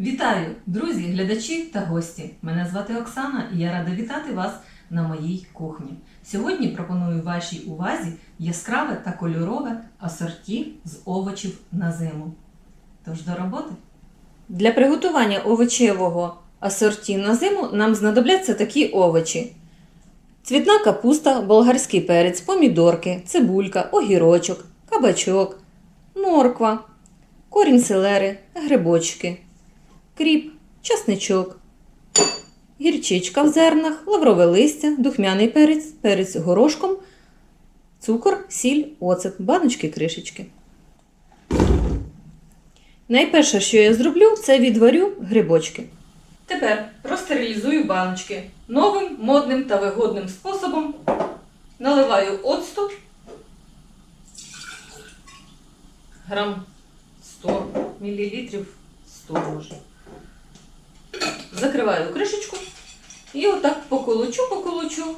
Вітаю, друзі, глядачі та гості. Мене звати Оксана і я рада вітати вас на моїй кухні. Сьогодні пропоную вашій увазі яскраве та кольорове асорті з овочів на зиму. Тож до роботи. Для приготування овочевого асорті на зиму нам знадобляться такі овочі: цвітна капуста, болгарський перець, помідорки, цибулька, огірочок, кабачок, морква, корінь селери, грибочки кріп, часничок, гірчичка в зернах, лаврове листя, духмяний перець, перець горошком, цукор, сіль, оцет, баночки, кришечки. Найперше, що я зроблю, це відварю грибочки. Тепер простерилізую баночки новим, модним та вигодним способом. Наливаю оцту грам 100 мл 100 може. Закриваю кришечку і отак поколочу, поколочу.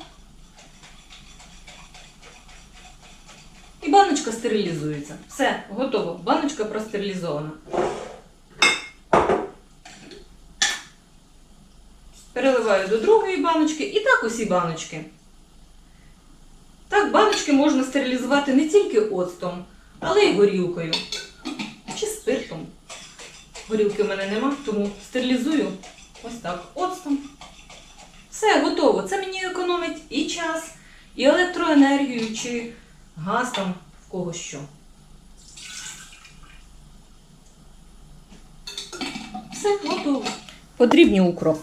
І баночка стерилізується. Все, готово. Баночка простерилізована. Переливаю до другої баночки і так усі баночки. Так, баночки можна стерилізувати не тільки оцтом, але й горілкою. Чи спиртом. Горілки в мене нема, тому стерилізую ось так оцтом. Все, готово. Це мені економить і час, і електроенергію, чи газ там в кого що. Все, готово. Потрібні укроп.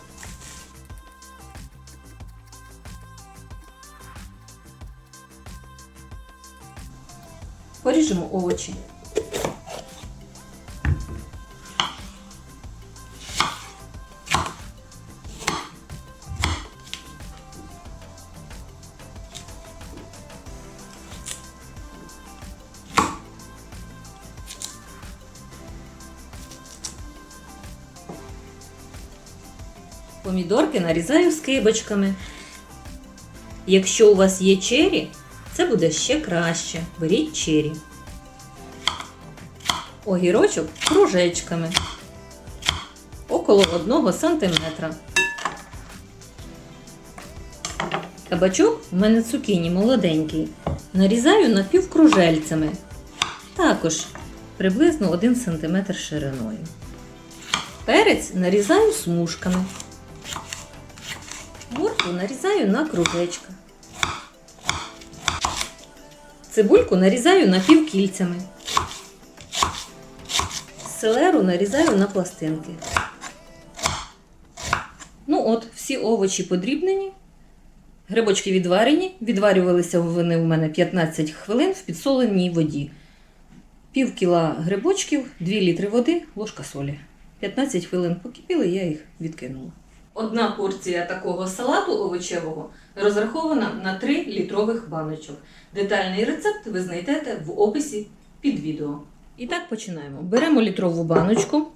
Поріжемо овочі. Помідорки нарізаю скибочками. Якщо у вас є чері, це буде ще краще. Беріть чері. Огірочок кружечками. Около 1 см. Кабачок у мене цукіні молоденький. Нарізаю напівкружельцями. Також приблизно 1 см шириною. Перець нарізаю смужками. Моркву нарізаю на кружечка. Цибульку нарізаю напівкільцями. Селеру нарізаю на пластинки. Ну от, всі овочі подрібнені. Грибочки відварені. Відварювалися вони у мене 15 хвилин в підсоленій воді. Пів кіла грибочків, 2 літри води, ложка солі. 15 хвилин покипіли, я їх відкинула. Одна порція такого салату овочевого розрахована на 3 літрових баночок. Детальний рецепт ви знайдете в описі під відео. І так починаємо. Беремо літрову баночку,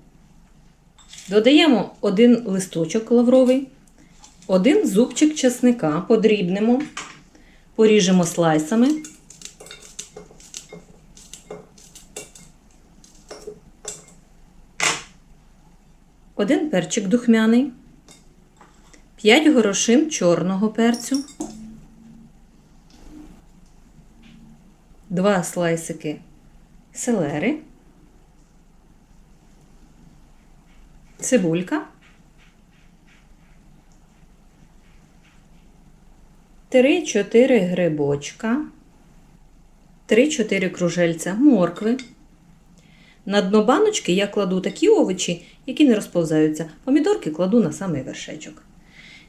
додаємо один листочок лавровий, один зубчик чесника, подрібнемо, поріжемо слайсами. Один перчик духмяний. 5 горошин чорного перцю, 2 слайсики селери, цибулька, 3-4 грибочка, 3-4 кружельця моркви. На дно баночки я кладу такі овочі, які не розповзаються. Помідорки кладу на самий вершечок.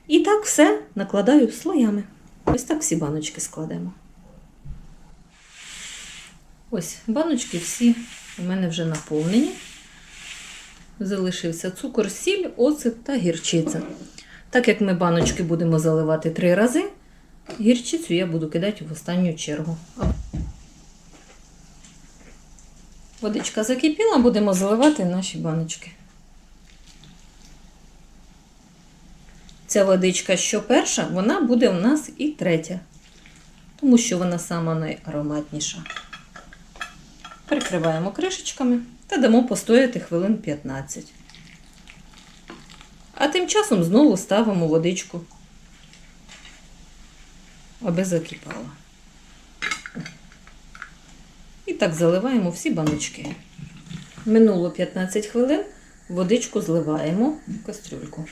І так все накладаю слоями. Ось так всі баночки складемо. Ось баночки всі у мене вже наповнені. Залишився цукор, сіль, оцет та гірчиця. Так як ми баночки будемо заливати три рази, гірчицю я буду кидати в останню чергу. Водичка закипіла, будемо заливати наші баночки. Ця водичка, що перша, вона буде у нас і третя, тому що вона сама найароматніша. Прикриваємо кришечками та дамо постояти хвилин 15. А тим часом знову ставимо водичку, аби закипала. І так заливаємо всі баночки. Минуло 15 хвилин, водичку зливаємо в кастрюльку.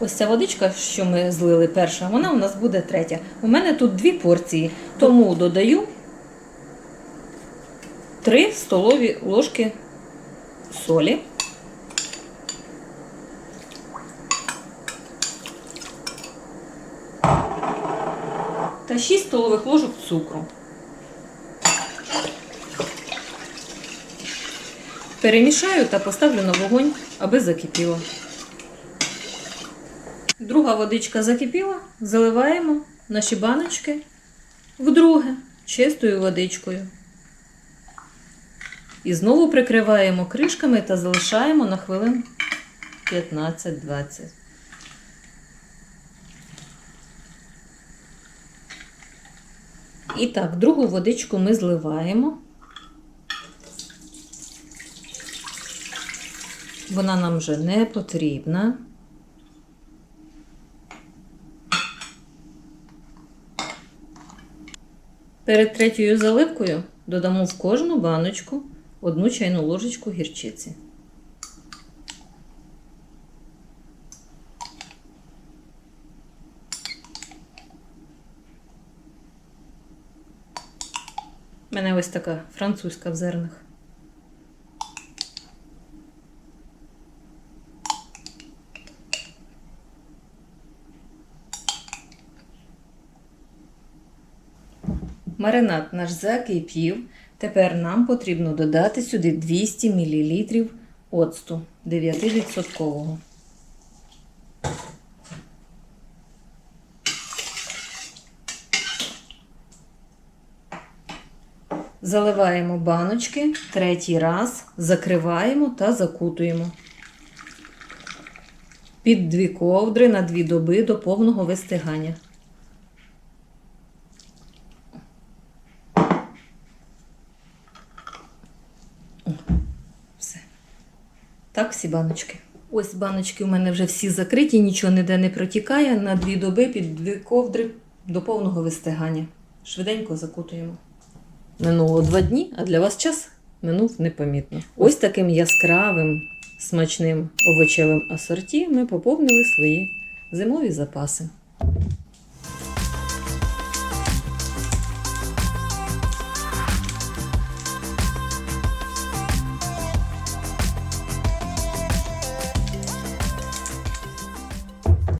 Ось ця водичка, що ми злили перша, вона у нас буде третя. У мене тут дві порції, тому додаю 3 столові ложки солі. Та 6 столових ложок цукру. Перемішаю та поставлю на вогонь, аби закипіло. Друга водичка закипіла, заливаємо наші баночки вдруге чистою водичкою. І знову прикриваємо кришками та залишаємо на хвилин 15-20. І так, другу водичку ми зливаємо. Вона нам вже не потрібна. Перед третьою заливкою додамо в кожну баночку одну чайну ложечку гірчиці. У мене ось така французька в зернах. Маринад наш закипів. Тепер нам потрібно додати сюди 200 мл оцту 9%. Заливаємо баночки третій раз, закриваємо та закутуємо. Під дві ковдри на дві доби до повного вистигання. Так, всі баночки. Ось баночки у мене вже всі закриті, нічого ніде не протікає. На дві доби під дві ковдри до повного вистигання. Швиденько закутуємо. Минуло два дні, а для вас час минув непомітно. Ось таким яскравим, смачним овочевим асорті ми поповнили свої зимові запаси.